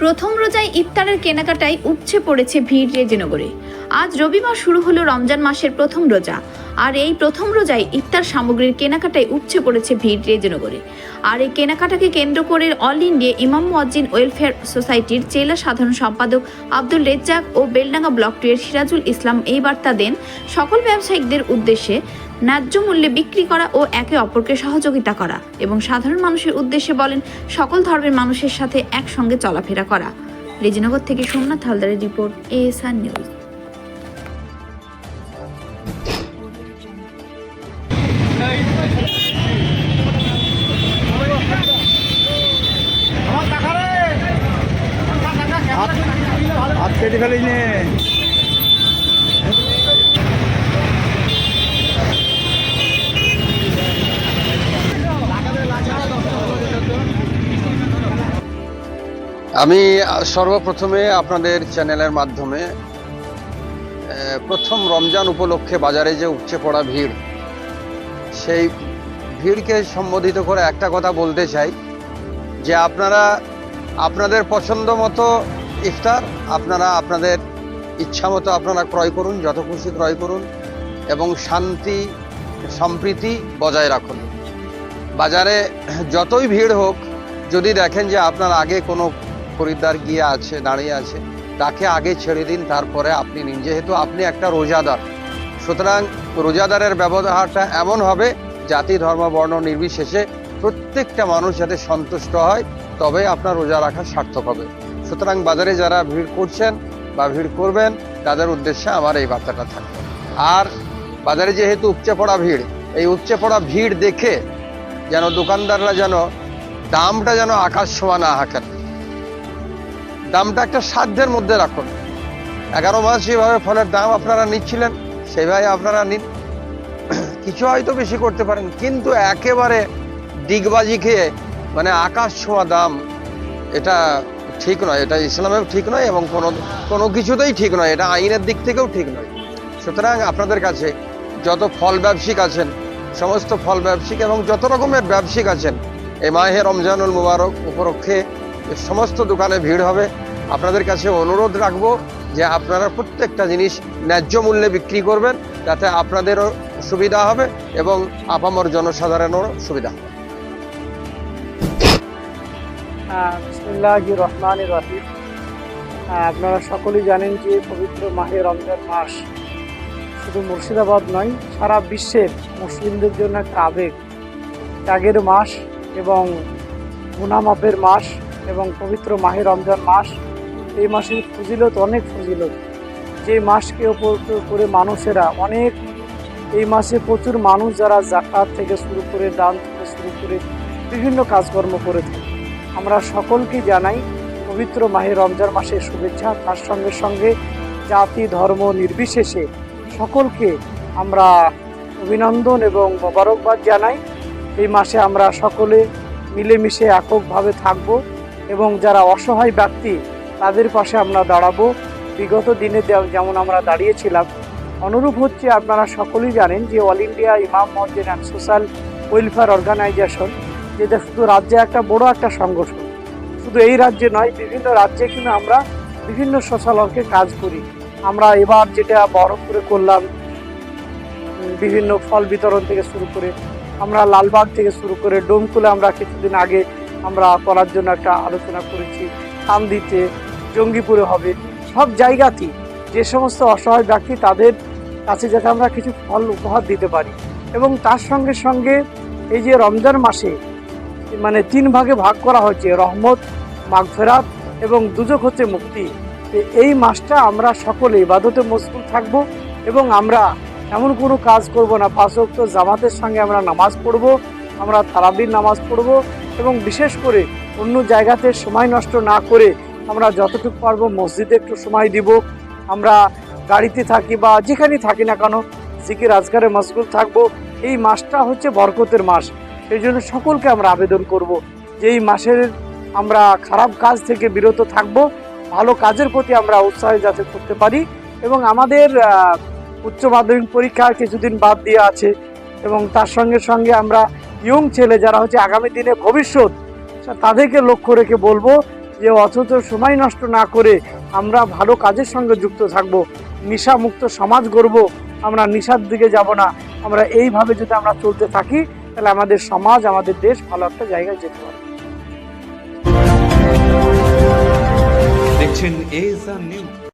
প্রথম রোজায় ইফতারের কেনাকাটায় উপচে পড়েছে ভিড় রেজিনগরে। আজ রবিবার শুরু হলো রমজান মাসের প্রথম রোজা। আর এই প্রথম রোজায় ইফতার সামগ্রীর কেনাকাটায় উপচে পড়েছে ভিড় রেজিনগরে। আর এই কেনাকাটাকে কেন্দ্র করে অল ইন্ডিয়া ইমাম মুয়াজ্জিন ওয়েলফেয়ার সোসাইটির জেলা সাধারণ সম্পাদক আব্দুল রেজ্জাক ও বেলডাঙ্গা ব্লক টু এর সিরাজুল ইসলাম এই বার্তা দেন, সকল ব্যবসায়িকদের উদ্দেশ্যে ন্যায্য মূল্যে বিক্রি করা ও একে অপরকে সহযোগিতা করা এবং সাধারণ মানুষের উদ্দেশ্যে বলেন, সকল ধর্মের মানুষের সাথে একসঙ্গে চলাফেরা করা। রেজিনগর থেকে সোমনাথ হালদারের রিপোর্ট, এএসআর নিউজ। হাত কেটে ফেলিস নে। আমি সর্বপ্রথমে আপনাদের চ্যানেলের মাধ্যমে প্রথম রমজান উপলক্ষে বাজারে যে উপচে পড়া ভিড়, সেই ভিড়কে সম্বোধিত করে একটা কথা বলতে চাই, যে আপনারা আপনাদের পছন্দ মতো ইফতার, আপনারা আপনাদের ইচ্ছা মতো আপনারা ক্রয় করুন, যত খুশি ক্রয় করুন এবং শান্তি, সম্প্রীতি বজায় রাখুন। বাজারে যতই ভিড় হোক, যদি দেখেন যে আপনার আগে কোনো খরিদ্দার গিয়ে আছে, দাঁড়িয়ে আছে, তাকে আগে ছেড়ে দিন, তারপরে আপনি নিন। যেহেতু আপনি একটা রোজাদার, সুতরাং রোজাদারের ব্যবহারটা এমন হবে, জাতি, ধর্ম, বর্ণ নির্বিশেষে প্রত্যেকটা মানুষ যাতে সন্তুষ্ট হয় তবে আপনার রোজা রাখা সার্থক হবে। সুতরাং বাজারে যারা ভিড় করছেন বা ভিড় করবেন, তাদের উদ্দেশ্যে আমার এই বার্তাটা থাকবে আর বাজারে যেহেতু উপচে পড়া ভিড়, এই উপচে পড়া ভিড় দেখে যেন দোকানদাররা যেন দামটা যেন আকাশ ছোঁয়া না হাঁকেন। দামটা একটা সাধ্যের মধ্যে রাখুন। এগারো মাস যেভাবে ফলের দাম আপনারা নিচ্ছিলেন, সেভাবে আপনারা নিন। কিছু হয়তো বেশি করতে পারেন, কিন্তু একেবারে ডিগবাজি খেয়ে মানে আকাশ ছোঁয়া দাম, এটা ঠিক নয়, এটা ইসলামেও ঠিক নয় এবং কোনো কোনো কিছুতেই ঠিক নয়, এটা আইনের দিক থেকেও ঠিক নয়। সুতরাং আপনাদের কাছে যত ফল ব্যবসায়িক আছেন, সমস্ত ফল ব্যবসায়িক এবং যত রকমের ব্যবসায়িক আছেন, এই মাহে রমজানুল মুবারক উপলক্ষে সমস্ত দোকানে ভিড় হবে। আপনাদের কাছে অনুরোধ রাখব যে আপনারা প্রত্যেকটা জিনিস ন্যায্য মূল্যে বিক্রি করবেন, যাতে আপনাদেরও সুবিধা হবে এবং আপামর জনসাধারণেরও সুবিধা হবে। বিসমুল্লাহ রহমান রহিম আপনারা সকলেই জানেন যে পবিত্র মাহে রমজান মাস শুধু মুর্শিদাবাদ নয়, সারা বিশ্বের মুসলিমদের জন্য একটা আবেগ। ত্যাগের মাস এবং গুনামাপের মাস এবং পবিত্র মাহে রমজান মাস, এই মাসের ফজিলত অনেক ফজিলত। যে মাসকে ওপর করে মানুষেরা অনেক, এই মাসে প্রচুর মানুষ যারা জাকাত থেকে শুরু করে দান থেকে শুরু করে বিভিন্ন কাজকর্ম করে থাকে। আমরা সকলকে জানাই পবিত্র মাহে রমজান মাসের শুভেচ্ছা। তার সঙ্গে সঙ্গে জাতি ধর্ম নির্বিশেষে সকলকে আমরা অভিনন্দন এবং মোবারকবাদ জানাই। এই মাসে আমরা সকলে মিলেমিশে এককভাবে থাকব এবং যারা অসহায় ব্যক্তি, তাদের পাশে আমরা দাঁড়াবো। বিগত দিনে যেমন আমরা দাঁড়িয়েছিলাম, অনুরূপ হচ্ছে আপনারা সকলেই জানেন যে অল ইন্ডিয়া ইমাম মসজিদ অ্যান্ড সোশ্যাল ওয়েলফেয়ার অর্গানাইজেশন যেটা শুধু রাজ্যে একটা বড় একটা সংগঠন। শুধু এই রাজ্যে নয়, বিভিন্ন রাজ্যে কিন্তু আমরা বিভিন্ন সোশ্যাল ওয়ার্কে কাজ করি। আমরা এবার যেটা বহরমপুরে করলাম বিভিন্ন ফল বিতরণ থেকে শুরু করে, আমরা লালবাগ থেকে শুরু করে ডোমকুলে আমরা কিছুদিন আগে আমরা করার জন্য একটা আলোচনা করেছি। কান্দিতে, জঙ্গিপুরে হবে, সব জায়গাতেই যে সমস্ত অসহায় ব্যক্তি তাদের কাছে যাতে আমরা কিছু ফল উপহার দিতে পারি। এবং তার সঙ্গে সঙ্গে এই যে রমজান মাসে মানে তিন ভাগে ভাগ করা হয়েছে, রহমত, মাগফেরাত এবং দুজক হচ্ছে মুক্তি। এই মাসটা আমরা সকলে ইবাদতে মশগুল থাকব এবং আমরা এমন কোনো কাজ করব না। পাঁচ ওয়াক্ত জামাতের সঙ্গে আমরা নামাজ পড়ব, আমরা তারাবির নামাজ পড়ব এবং বিশেষ করে অন্য জায়গাতে সময় নষ্ট না করে আমরা যতটুকু পারব মসজিদে একটু সময় দিব। আমরা গাড়িতে থাকি বা যেখানেই থাকি না কেন, জিকির আজকারে মশগুল থাকব। এই মাসটা হচ্ছে বরকতের মাস। সেই জন্য সকলকে আমরা আবেদন করব যে এই মাসের আমরা খারাপ কাজ থেকে বিরত থাকব, ভালো কাজের প্রতি আমরা উৎসাহ যাতে করতে পারি এবং আমাদের উচ্চ মাধ্যমিক পরীক্ষা কিছুদিন বাদ দিয়ে আছে এবং তার সঙ্গে সঙ্গে আমরা ইয়ং ছেলে যারা হচ্ছে আগামী দিনে ভবিষ্যৎ তাদেরকে লক্ষ্য রেখে বলব যে অথচ সময় নষ্ট না করে আমরা ভালো কাজের সঙ্গে যুক্ত থাকব, নেশামুক্ত সমাজ গড়ব, আমরা নেশার দিকে যাব না, আমরা এইভাবে যদি আমরা চলতে থাকি তাহলে আমাদের সমাজ আমাদের দেশ ভালো একটা জায়গায় যেতে পারে। দেখছেন এজ নিউজ